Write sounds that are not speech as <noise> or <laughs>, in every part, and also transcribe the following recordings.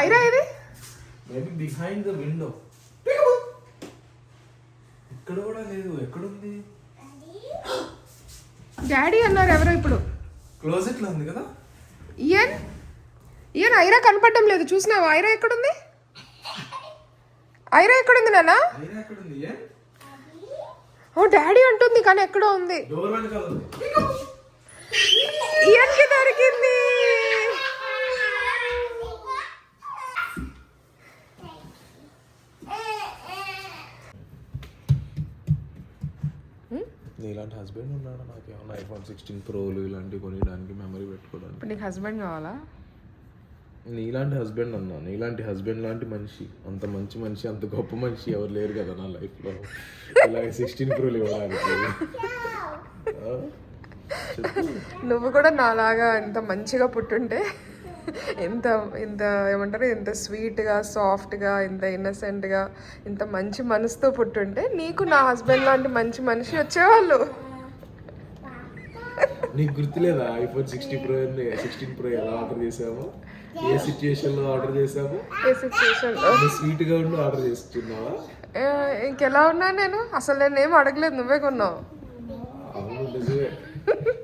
ఐరా ఇది? Maybe behind the window ఇక్కడ కూడా లేదు ఎక్కడుంది? డాడీ అన్నారు ఎవరో ఇప్పుడు. క్లోజెట్లో ఉంది కదా? ఇయన్ ఇయన్ ఐరా కనపడడం లేదు చూసినావా? ఐరా ఎక్కడుంది? ఐరా ఎక్కడుంది నాన్న? ఎక్కడుంది ఏ ఓ డాడీ అంటుంది కానీ ఎక్కడో ఉంది. డోర్ వెనకాల ఉంది. దొరికింది హస్బెండ్ ఉన్నాడు? నాకు ఏమన్నా ఐఫోన్ సిక్స్టీన్ ప్రోలు ఇలాంటివి కొనియడానికి మెమరీ పెట్టుకోవడానికి. నీకు హస్బెండ్ కావాలా? నీలాంటి హస్బెండ్ అన్నా నీలాంటి హస్బెండ్ లాంటి మనిషి అంత మంచి మనిషి అంత గొప్ప మనిషి ఎవరు లేరు కదా నా లైఫ్లో. ఇలాగ సిక్స్టీన్ ప్రోలు ఇవ్వడానికి. నువ్వు కూడా నాలాగా ఇంత మంచిగా పుట్టుంటే ఎంత ఇంత ఏమంటారు ఇంత స్వీట్గా సాఫ్ట్గా ఇంత ఇన్నసెంట్గా ఇంత మంచి మనసుతో పుట్టుంటే నీకు నా హస్బెండ్ లాంటి మంచి మనిషి వచ్చేవాళ్ళు. నీకు గుర్తులేదా? IPhone sixty pro sixteen pro ఎలా ఆర్డర్ చేసామో? ఏ సిచ్యుయేషన్లో ఆర్డర్ చేసాము? ఏ స్వీట్గా ఉండి ఆర్డర్ చేస్తున్నావా? ఇంకెలా ఉన్నా నేను? అసలు నేను ఏం అడగలేదు నువ్వే కొన్నావు. అవును నిజమే.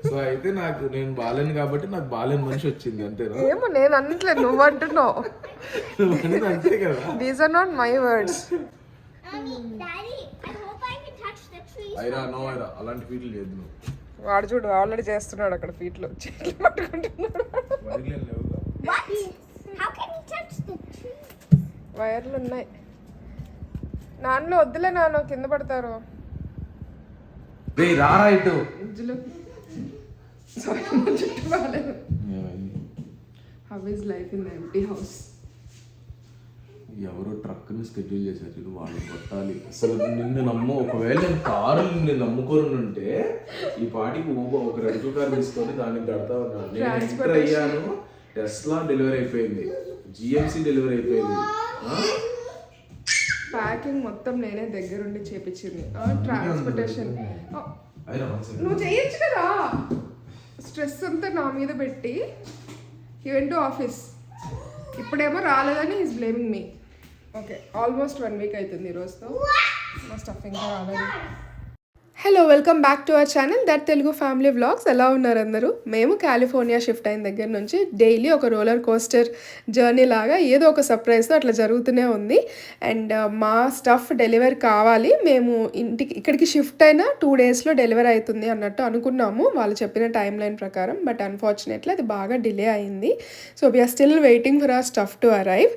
సో అయితే నాకు నేను బాలేను కాబట్టి నాకు బాలేని మనిషి వచ్చింది అంతేనా? ఏమో నేను అనట్లేదు నువ్వు అంటున్నావు. అంతే కదా? These are not my words. Aira no Aira అలాంటి ఫీట్లు లేదు నువ్వు. వాడు చూడు ఆల్రెడీ చేస్తున్నాడు అక్కడ ఫీట్లు చేతులు పట్టుకుంటున్నాడు. వైర్లేం ఉన్నాయి. నాన్నలో వద్దులే నాన్న కింద పడతారు. రారా ఇటు. చుట్టూ <laughs> బాగాలేదు. How is life in empty house ఎవరో ట్రక్ని స్కెడ్యూల్ చేశారు. ఇది వాళ్ళు కొట్టాలి. అసలు నిన్ను నమ్ము ఒకవేళ నేను కారు నిన్ను నమ్ముకొని ఉంటే ఈ పాటికి ఊబో ఒక రెంటల్ కార్ తీసుకొని దానికి కడతా ఉన్నాను నేను ఎంటర్ అయ్యాను? టెస్లా డెలివరీ అయిపోయింది. జిఎంసి డెలివరీ అయిపోయింది? ప్యాకింగ్ మొత్తం నేనే దగ్గరుండి చేపించింది. ట్రాన్స్పోర్టేషన్. నువ్వు చేయొచ్చు కదా. స్ట్రెస్ అంతా నా మీద పెట్టి ఈ వెంట ఆఫీస్ ఇప్పుడేమో రాలేదని is blaming me okay almost one week అవుతుంది ఈ రోజుతో. మా స్టఫ్ ఇంకా రాలేదు hello welcome back to our channel that Telugu family vlogs ఎలా ఉన్నారు అందరూ? మేము కాలిఫోర్నియా షిఫ్ట్ అయిన దగ్గర నుంచి డైలీ ఒక రోలర్ కోస్టర్ జర్నీ లాగా ఏదో ఒక సర్ప్రైజ్తో అట్లా జరుగుతూనే ఉంది. అండ్ uh, మా స్టఫ్ డెలివర్ కావాలి. మేము ఇంటికి ఇక్కడికి షిఫ్ట్ అయినా టూ డేస్లో డెలివర్ అవుతుంది అన్నట్టు అనుకున్నాము. వాళ్ళు చెప్పిన టైం లైన్ ప్రకారం. బట్ అన్ఫార్చునేట్లీ అది బాగా డిలే అయింది. So we're still waiting for ఆ స్టఫ్ టు అరైవ్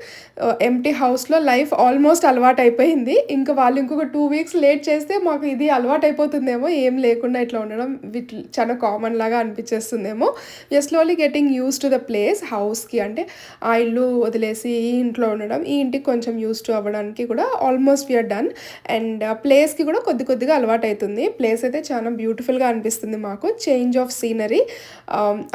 ఎంటీ హౌస్లో లైఫ్ ఆల్మోస్ట్ అలవాటు అయిపోయింది ఇంకా వాళ్ళు ఇంకొక టూ వీక్స్ లేట్ చేస్తే మాకు ఇది అలవాటు అయిపోతుంది అయిపోతుందేమో ఏం లేకుండా ఇట్లా ఉండడం విట్ చాలా కామన్ లాగా అనిపించేస్తుందేమో. We're slowly getting use to the place హౌస్కి అంటే ఆ ఇల్లు వదిలేసి ఈ ఇంట్లో ఉండడం ఈ ఇంటికి కొంచెం యూస్ టు అవ్వడానికి కూడా ఆల్మోస్ట్ వీఆర్ డన్ అండ్ ప్లేస్కి కూడా కొద్ది కొద్దిగా అలవాటు అవుతుంది ప్లేస్ అయితే చాలా బ్యూటిఫుల్గా అనిపిస్తుంది మాకు. చేంజ్ ఆఫ్ సీనరీ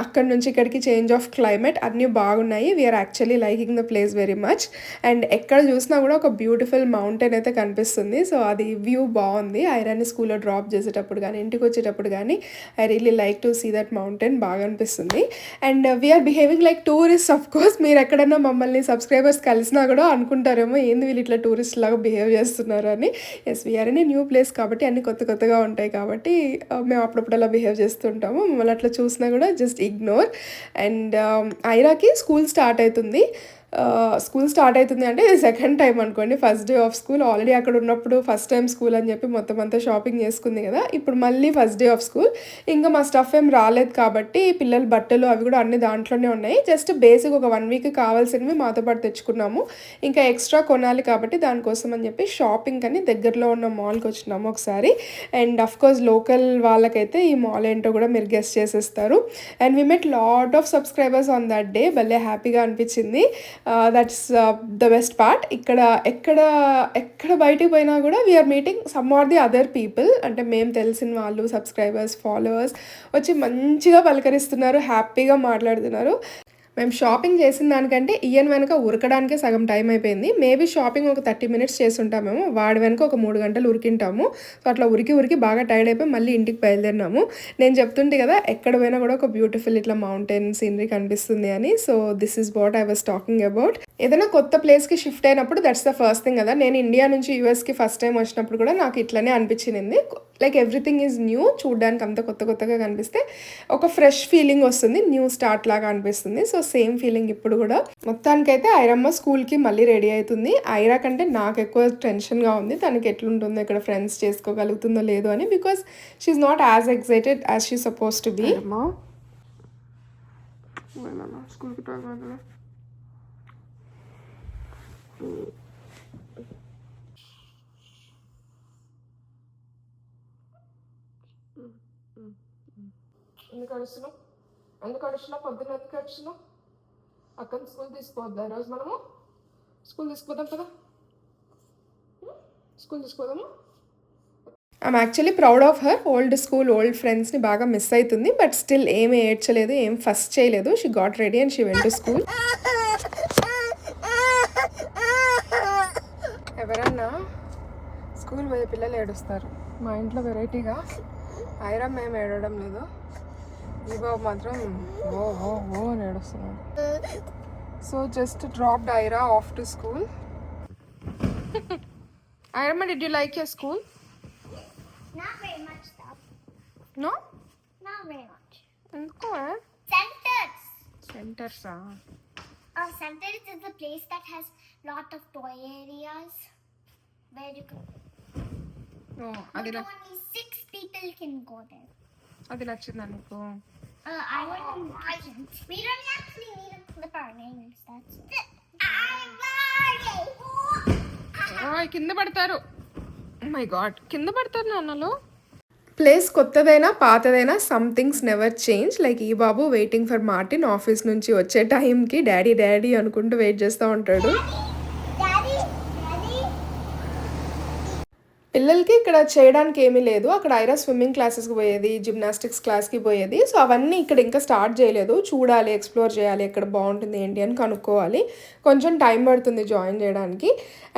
అక్కడ నుంచి ఇక్కడికి చేంజ్ ఆఫ్ క్లైమేట్ అన్నీ బాగున్నాయి. We're actually liking the place very much and ఎక్కడ చూసినా కూడా ఒక బ్యూటిఫుల్ మౌంటైన్ అయితే కనిపిస్తుంది. సో అది వ్యూ బాగుంది. ఐరాని స్కూల్లో డ్రాప్ చేసేటప్పుడు కానీ ఇంటికి వచ్చేటప్పుడు కానీ I really like to see that mountain బాగా అనిపిస్తుంది. And we're behaving like tourist of course మీరు ఎక్కడైనా మమ్మల్ని సబ్స్క్రైబర్స్ కలిసినా కూడా అనుకుంటారేమో ఏంది వీళ్ళు ఇట్లా టూరిస్ట్ లాగా బిహేవ్ చేస్తున్నారు అని. Yes we're in new place కాబట్టి అన్ని కొత్త కొత్తగా ఉంటాయి కాబట్టి uh, మేము అప్పుడప్పుడు అలా బిహేవ్ చేస్తుంటాము. మమ్మల్ని అట్లా చూసినా కూడా జస్ట్ ఇగ్నోర్ అండ్ ఐరాకి స్కూల్ స్టార్ట్ అవుతుంది. స్కూల్ స్టార్ట్ అవుతుంది అంటే ఇది సెకండ్ టైం అనుకోండి. First day of school already అక్కడ ఉన్నప్పుడు ఫస్ట్ టైం స్కూల్ అని చెప్పి మొత్తం అంతా షాపింగ్ చేసుకుంది కదా. ఇప్పుడు మళ్ళీ ఫస్ట్ డే ఆఫ్ స్కూల్ ఇంకా మా స్టఫ్ ఏం రాలేదు కాబట్టి పిల్లల బట్టలు అవి కూడా అన్ని దాంట్లోనే ఉన్నాయి. జస్ట్ బేసిక్ ఒక వన్ వీక్ కావాల్సినవి మాతో పాటు తెచ్చుకున్నాము. ఇంకా ఎక్స్ట్రా కొనాలి కాబట్టి దానికోసం అని చెప్పి షాపింగ్ అని దగ్గరలో ఉన్న మాల్కి వచ్చినాము ఒకసారి. అండ్ అఫ్ కోర్స్ లోకల్ వాళ్ళకైతే ఈ మాల్ ఏంటో కూడా మీరు గెస్ట్ చేసేస్తారు. And we met lot of subscribers on that day భలే హ్యాపీగా అనిపించింది. దట్స్ ద బెస్ట్ పార్ట్ ఇక్కడ ఎక్కడ ఎక్కడ బయటికి పోయినా కూడా we're meeting some or the other people అంటే మేము తెలిసిన వాళ్ళు సబ్స్క్రైబర్స్ ఫాలోవర్స్ వచ్చి మంచిగా పలకరిస్తున్నారు హ్యాపీగా మాట్లాడుతున్నారు. మేము షాపింగ్ చేసిన దానికంటే ఈయన వెనక ఉరకడానికే సగం టైం అయిపోయింది. మేబీ షాపింగ్ ఒక థర్టీ మినిట్స్ చేస్తుంటామేమో. వాడి వెనక ఒక మూడు గంటలు ఉరికింటాము. సో అట్లా ఉరికి ఉరికి బాగా టైర్డ్ అయిపోయి మళ్ళీ ఇంటికి బయలుదేరినాము. నేను చెప్తుంటే కదా ఎక్కడ పోయినా కూడా ఒక బ్యూటిఫుల్ ఇట్లా మౌంటైన్ సీనరీ కనిపిస్తుంది అని. So this is what I was talking about ఏదైనా కొత్త ప్లేస్కి షిఫ్ట్ అయినప్పుడు దట్స్ ద ఫస్ట్ థింగ్ కదా. నేను ఇండియా నుంచి యూఎస్కి ఫస్ట్ టైం వచ్చినప్పుడు కూడా నాకు ఇట్లనే అనిపించింది. లైక్ ఎవ్రీథింగ్ ఈజ్ న్యూ చూడడానికి అంత కొత్త కొత్తగా కనిపిస్తే ఒక ఫ్రెష్ ఫీలింగ్ వస్తుంది. న్యూ స్టార్ట్ లాగా అనిపిస్తుంది. సో సేమ్ ఫీలింగ్ ఇప్పుడు కూడా. మొత్తానికైతే ఐరమ్మ స్కూల్కి మళ్ళీ రెడీ అవుతుంది. ఐరా కంటే నాకు ఎక్కువ టెన్షన్గా ఉంది. తనకి ఎట్లుంటుందో ఇక్కడ ఫ్రెండ్స్ చేసుకోగలుగుతుందో లేదో అని because she's not as excited as she suppose to be స్కూల్కి ఎందుకు అడుస్తున్నావు ఎందుకు అడుస్తున్నావు పొద్దున్న ఎందుకు అడుస్తున్నావు అక్కని స్కూల్ తీసుకోవద్దా? ఈరోజు మనము? స్కూల్ తీసుకోదాం కదా? School తీసుకోదాము I'm actually proud of her old school old ఫ్రెండ్స్ని బాగా మిస్ అవుతుంది బట్ స్టిల్ ఏమి ఏడ్చలేదు ఏం ఫస్ట్ చేయలేదు. She got ready and she went to school ఎవరన్నా స్కూల్ పోయే పిల్లలు ఏడుస్తారు మా ఇంట్లో వెరైటీగా ఐరమ్ మేము ఏడవడం లేదు ఈ బాబు మాత్రం ఓ ఓ ఓ అని ఏడుస్తున్నాడు so just dropped Aira off to school ఐరమ్మ did you like your school Not very much, though. No Not very much. ఎందుకో Centers. సెంటర్సా Uh, Centers is a place that has lot of toy areas. అది. అది నచ్చిందా నీకు Uh, I wouldn't. I, we don't actually need to clip our names. That's it. I'm ఓయ్, కింద పడతారు my God కింద పడతారు నాన్నలో ప్లేస్ కొత్తదైనా పాతదైనా some things never change like ఈ బాబు వెయిటింగ్ ఫర్ మార్టిన్ ఆఫీస్ నుంచి వచ్చే టైంకి డాడీ డాడీ అనుకుంటూ వెయిట్ చేస్తూ ఉంటాడు పిల్లలకి ఇక్కడ చేయడానికి ఏమీ లేదు. అక్కడ ఐరా స్విమ్మింగ్ క్లాసెస్కి పోయేది జిమ్నాస్టిక్స్ క్లాస్కి పోయేది. సో అవన్నీ ఇక్కడ ఇంకా స్టార్ట్ చేయలేదు. చూడాలి ఎక్స్ప్లోర్ చేయాలి ఎక్కడ బాగుంటుంది ఏంటి అని కనుక్కోవాలి. కొంచెం టైం పడుతుంది జాయిన్ చేయడానికి.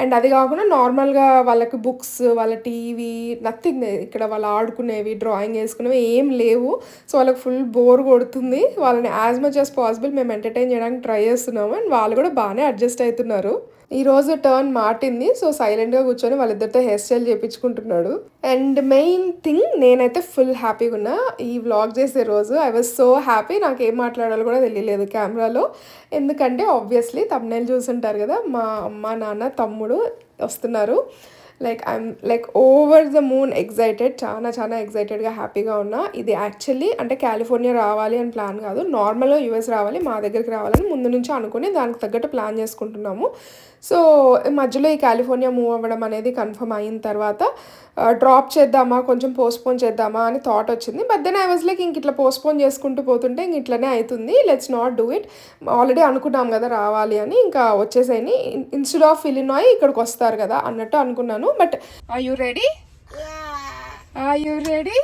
అండ్ అది కాకుండా నార్మల్గా వాళ్ళకి బుక్స్ వాళ్ళ టీవీ నథింగ్ ఇక్కడ వాళ్ళు ఆడుకునేవి డ్రాయింగ్ వేసుకునేవి ఏం లేవు. సో వాళ్ళకి ఫుల్ బోర్ కొడుతుంది. వాళ్ళని యాజ్ మచ్ యాజ్ పాసిబుల్ మేము ఎంటర్టైన్ చేయడానికి ట్రై చేస్తున్నాము. అండ్ వాళ్ళు కూడా బాగానే అడ్జస్ట్ అవుతున్నారు. ఈరోజు టర్న్ మాటింది. సో సైలెంట్గా కూర్చొని వాళ్ళిద్దరితో హెయిర్ స్టైల్ చేయించుకుంటున్నాడు అండ్ మెయిన్ థింగ్ నేనైతే ఫుల్ హ్యాపీగా ఉన్నా. ఈ వ్లాగ్ చేసే రోజు ఐ వాజ్ సో హ్యాపీ నాకు ఏం మాట్లాడాలో కూడా తెలియలేదు కెమెరాలో ఎందుకంటే ఆబ్వియస్లీ తమ్నేలు చూసుంటారు కదా మా అమ్మ నాన్న తమ్ముడు వస్తున్నారు. Like I'm like over the moon excited చాలా చాలా ఎగ్జైటెడ్గా హ్యాపీగా ఉన్నా. ఇది యాక్చువల్లీ అంటే కాలిఫోర్నియా రావాలి అని ప్లాన్ కాదు. నార్మల్గా యూఎస్ రావాలి మా దగ్గరికి రావాలని ముందు నుంచి అనుకుని దానికి తగ్గట్టు ప్లాన్ చేసుకుంటున్నాము. సో మధ్యలో ఈ కాలిఫోర్నియా మూవ్ అవ్వడం అనేది కన్ఫర్మ్ అయిన తర్వాత డ్రాప్ చేద్దామా కొంచెం పోస్ట్పోన్ చేద్దామా అని థాట్ వచ్చింది. But then I was like ఇంక ఇట్లా పోస్ట్పోన్ చేసుకుంటూ పోతుంటే ఇంక ఇట్లనే అవుతుంది let's not do it already అనుకున్నాం కదా రావాలి అని. ఇంకా వచ్చేసాయి ఇన్స్టెడ్ ఆఫ్ ఇలినాయ్ ఇక్కడికి వస్తారు కదా అన్నట్టు అనుకున్నాను. But are you ready. Are you ready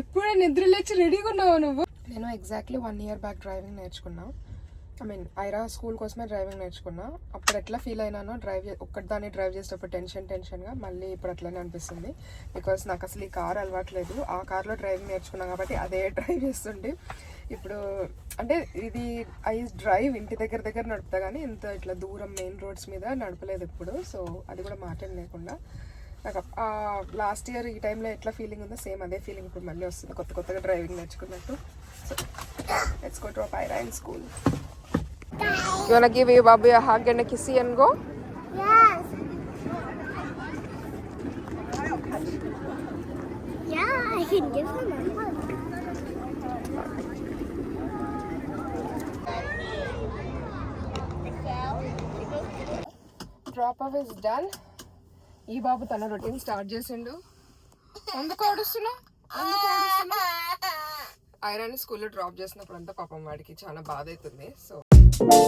ఇప్పుడే నిద్ర లేచి రెడీగా ఉన్నావు నువ్వు? నేను exactly one year back driving నేర్చుకున్నా. ఐ మీన్ ఐరా స్కూల్ కోసమే డ్రైవింగ్ నేర్చుకున్నా. అప్పుడు ఎట్లా ఫీల్ అయినానో డ్రైవ్ ఒక్కటి దాన్ని డ్రైవ్ చేసేటప్పుడు టెన్షన్ టెన్షన్గా మళ్ళీ ఇప్పుడు అట్లనే అనిపిస్తుంది. బికాస్ నాకు అసలు ఈ కార్ అలవాట్లేదు ఆ కార్లో డ్రైవింగ్ నేర్చుకున్నాను కాబట్టి అదే <laughs> డ్రైవ్ చేస్తుండే ఇప్పుడు అంటే ఇది ఐ డ్రైవ్ ఇంటి దగ్గర దగ్గర నడుపుతా కానీ ఇంత ఇట్లా దూరం మెయిన్ రోడ్స్ మీద నడపలేదు ఇప్పుడు సో అది కూడా మాటలు లేకుండా. నాకు లాస్ట్ ఇయర్ ఈ టైంలో ఎట్లా ఫీలింగ్ ఉందో సేమ్ అదే ఫీలింగ్ ఇప్పుడు మళ్ళీ వస్తుంది. కొత్త కొత్తగా driving నేర్చుకున్నట్టు. So let's go to a in school you want give you Babu a hug and a kissy and go. Yes. Yeah, I can give him a hug. Drop off is done ఈ బాబు తన routine start చేసిండు. ఎందుకు ఆడుస్తున్నా ఎందుకు ఆడుస్తున్నా ఐరాని స్కూల్లో drop చేసినప్పుడు అంతా పాపం వాడికి చాలా బాధ అవుతుంది సో ప్యాకేజెస్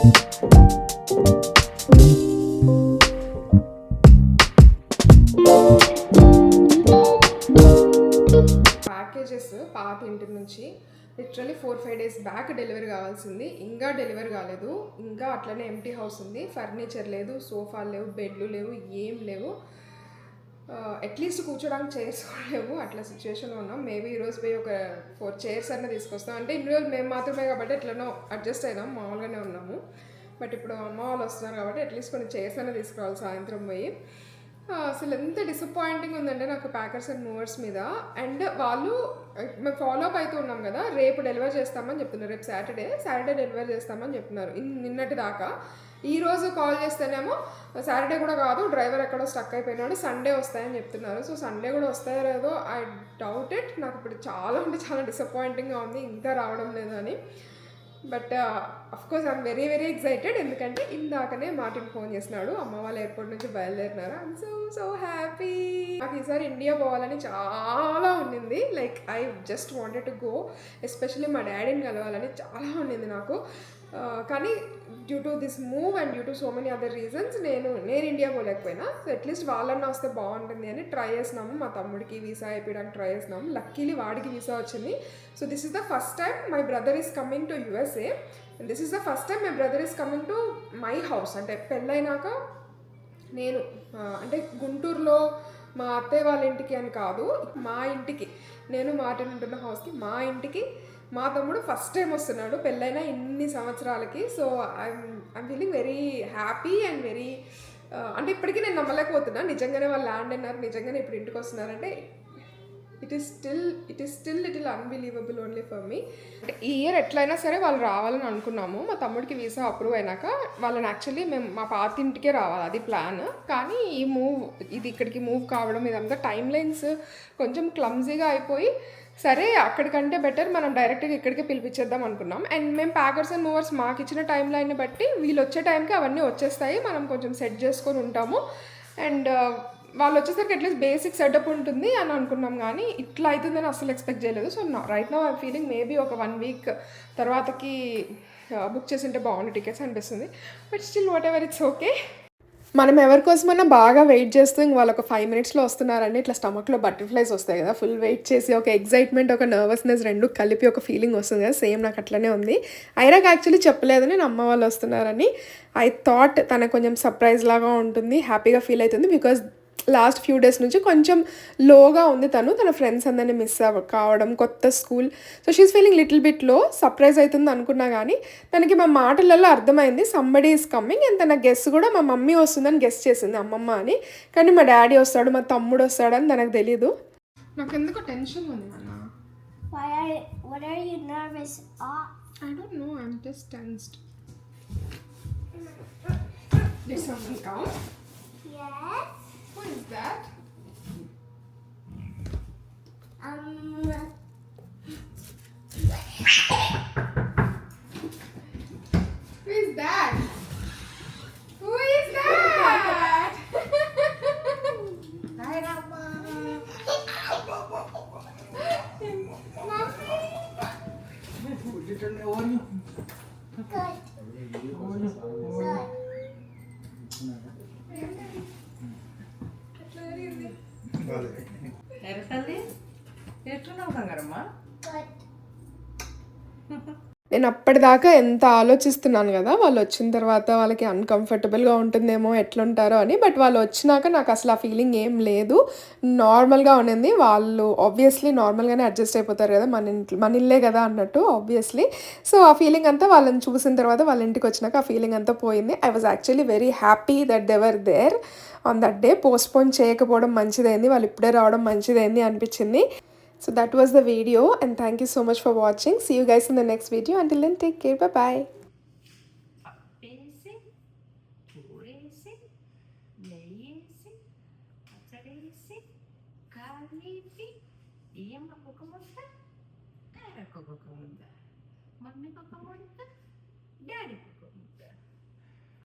పాత ఇంటి నుంచి literally four five days back delivery కావాల్సింది. ఇంకా డెలివరీ కాలేదు. ఇంకా అట్లనే ఎంటీ హౌస్ ఉంది. ఫర్నిచర్ లేదు సోఫాలు లేవు బెడ్లు లేవు ఏం లేవు. అట్లీస్ట్ కూర్చోడానికి చైర్స్ లేవు. అట్లా సిచ్యువేషన్లో ఉన్నాం. మేబీ ఈరోజు పోయి ఒక ఫోర్ చైర్స్ అన్న తీసుకొస్తాం. అంటే ఇన్ని రోజులు మేము మాత్రమే కాబట్టి ఎట్లనో అడ్జస్ట్ అయినాం. మామూలుగానే ఉన్నాము. బట్ ఇప్పుడు అమ్మ వాళ్ళు వస్తున్నారు కాబట్టి అట్లీస్ట్ కొన్ని చైర్స్ అన్న తీసుకురావాలి సాయంత్రం పోయి. అసలు ఎంత డిసప్పాయింటింగ్ ఉందంటే నాకు ప్యాకర్స్ అండ్ మూవర్స్ మీద. అండ్ వాళ్ళు మేము ఫాలో అప్ అవుతూ ఉన్నాం కదా రేపు డెలివర్ చేస్తామని చెప్తున్నారు. రేపు సాటర్డే సాటర్డే డెలివర్ చేస్తామని చెప్తున్నారు. నిన్నటి దాకా. ఈ రోజు కాల్ చేస్తేనేమో సాటర్డే కూడా కాదు డ్రైవర్ ఎక్కడో స్టక్ అయిపోయినాడు సండే వస్తాయని చెప్తున్నారు. సో సండే కూడా వస్తాయో లేదో ఐ డౌట్ ఇట్. నాకు ఇప్పుడు చాలా అంటే చాలా డిసప్పాయింటింగ్గా ఉంది ఇంకా రావడం లేదని but of course I'm very very excited ఎందుకంటే ఇందాకనే మార్టిన్ ఫోన్ చేసినాడు. అమ్మ వాళ్ళు ఎయిర్పోర్ట్ నుంచి బయలుదేరినారు. ఐమ్ సో సో హ్యాపీ నాకు ఈసారి ఇండియా పోవాలని చాలా ఉండింది like I just wanted to go especially మా డాడీని కలవాలని చాలా ఉండింది నాకు. కానీ due to this move and due to so many other reasons నేను నేను ఇండియా పోలేకపోయినా. సో అట్లీస్ట్ వాళ్ళన్నా వస్తే బాగుంటుంది అని ట్రై చేసినాము. మా తమ్ముడికి వీసా అయిపోయడానికి ట్రై చేసినాము. లక్కీలీ వాడికి వీసా వచ్చింది. So this is the first time my brother is coming to USA this is the first time my brother is coming to my house అంటే పెళ్ళైనాక నేను అంటే గుంటూరులో మా అత్తయ్య వాళ్ళ ఇంటికి అని కాదు మా ఇంటికి. నేను మార్టిన్ ఉంటున్న హౌస్కి మా ఇంటికి మా తమ్ముడు ఫస్ట్ టైం వస్తున్నాడు పెళ్ళైన ఇన్ని సంవత్సరాలకి. So I'm I'm feeling very happy and very అంటే ఇప్పటికీ నేను నమ్మలేకపోతున్నా. నిజంగానే వాళ్ళు ల్యాండ్ అన్నారు నిజంగానే ఇప్పుడు ఇంటికి వస్తున్నారంటే it is still it is still ill unbelievable only for me ఈ ఇయర్ ఎట్లయినా సరే వాళ్ళు రావాలని అనుకున్నాము. మా తమ్ముడికి వీసా అప్రూవ్ అయినాక వాళ్ళని యాక్చువల్లీ మేము మా పాత ఇంటికే రావాలి అది ప్లాన్ కానీ ఈ మూవ్ ఇది ఇక్కడికి మూవ్ కావడం ఇదంతా టైం లైన్స్ కొంచెం క్లమ్జీగా అయిపోయి సరే అక్కడికంటే బెటర్ మనం డైరెక్ట్గా ఇక్కడికే పిలిపించేద్దాం అనుకున్నాం. అండ్ మేము ప్యాకర్స్ అండ్ మూవర్స్ మాకు ఇచ్చిన టైం లైన్ని బట్టి వీళ్ళు వచ్చే టైంకి అవన్నీ వచ్చేస్తాయి. మనం కొంచెం సెట్ చేసుకొని ఉంటాము. అండ్ వాళ్ళు వచ్చేసరికి అట్లీస్ట్ బేసిక్ సెటప్ ఉంటుంది అని అనుకున్నాం కానీ ఇట్లా అవుతుందని అసలు ఎక్స్పెక్ట్ చేయలేదు. సో నా రైట్ నా ఫీలింగ్ మేబీ ఒక వన్ వీక్ తర్వాతకి uh, బుక్ చేసి ఉంటే బాగుంది టికెట్స్ అనిపిస్తుంది. But still whatever it's okay మనం ఎవరికోసమన్నా బాగా వెయిట్ చేస్తూ ఇంక వాళ్ళు ఒక ఫైవ్ మినిట్స్లో వస్తున్నారండి ఇట్లా స్టమక్లో బటర్ఫ్లైస్ వస్తాయి కదా ఫుల్ వెయిట్ చేసి ఒక ఎగ్జైట్మెంట్ ఒక నర్వస్నెస్ రెండు కలిపి ఒక ఫీలింగ్ వస్తుంది కదా సేమ్ నాకు అట్లనే ఉంది. ఐరాక్ యాక్చువల్లీ చెప్పలేదు నేను అమ్మ వాళ్ళు వస్తున్నారని ఐ థాట్ తన కొంచెం సర్ప్రైజ్ లాగా ఉంటుంది హ్యాపీగా ఫీల్ అవుతుంది బికాజ్ లాస్ట్ ఫ్యూ డేస్ నుంచి కొంచెం లోగా ఉంది తను. తన ఫ్రెండ్స్ అందరినీ మిస్ అవ కావడం కొత్త school. So she is feeling little బిట్లో surprise అవుతుంది అనుకున్నా కానీ తనకి మా మాటలలో అర్థమైంది సంబడి ఈస్ కమ్మింగ్ అండ్ తన గెస్ కూడా మా మమ్మీ వస్తుందని గెస్ చేసింది అమ్మమ్మ అని. కానీ మా డాడీ వస్తాడు మా తమ్ముడు వస్తాడని తనకు తెలియదు నాకు ఎందుకు టెన్షన్ ఉంది. అన్న Why are what are you nervous of? I don't know I'm just tensed Did someone come? Yes. Who is that? Um. ఎట్లున్నావు కంగారమ్మా? నేను అప్పటిదాకా ఎంత ఆలోచిస్తున్నాను కదా వాళ్ళు వచ్చిన తర్వాత వాళ్ళకి అన్కంఫర్టబుల్గా ఉంటుందేమో ఎట్లుంటారో అని బట్ వాళ్ళు వచ్చినాక నాకు అసలు ఆ ఫీలింగ్ ఏం లేదు. నార్మల్గా ఉండింది వాళ్ళు ఆబ్వియస్లీ నార్మల్గానే అడ్జస్ట్ అయిపోతారు కదా మన ఇంట్లో మన ఇల్లే కదా అన్నట్టు ఆబ్వియస్లీ సో ఆ ఫీలింగ్ అంతా వాళ్ళని చూసిన తర్వాత వాళ్ళ ఇంటికి వచ్చినాక ఆ ఫీలింగ్ అంతా పోయింది. I was actually very happy that they were there on that day postpone చేయకపోవడం మంచిదైంది వాళ్ళు ఇప్పుడే రావడం మంచిదైంది అనిపించింది. So that was the video and thank you so much for watching. See you guys in the next video. Until then, take care. Bye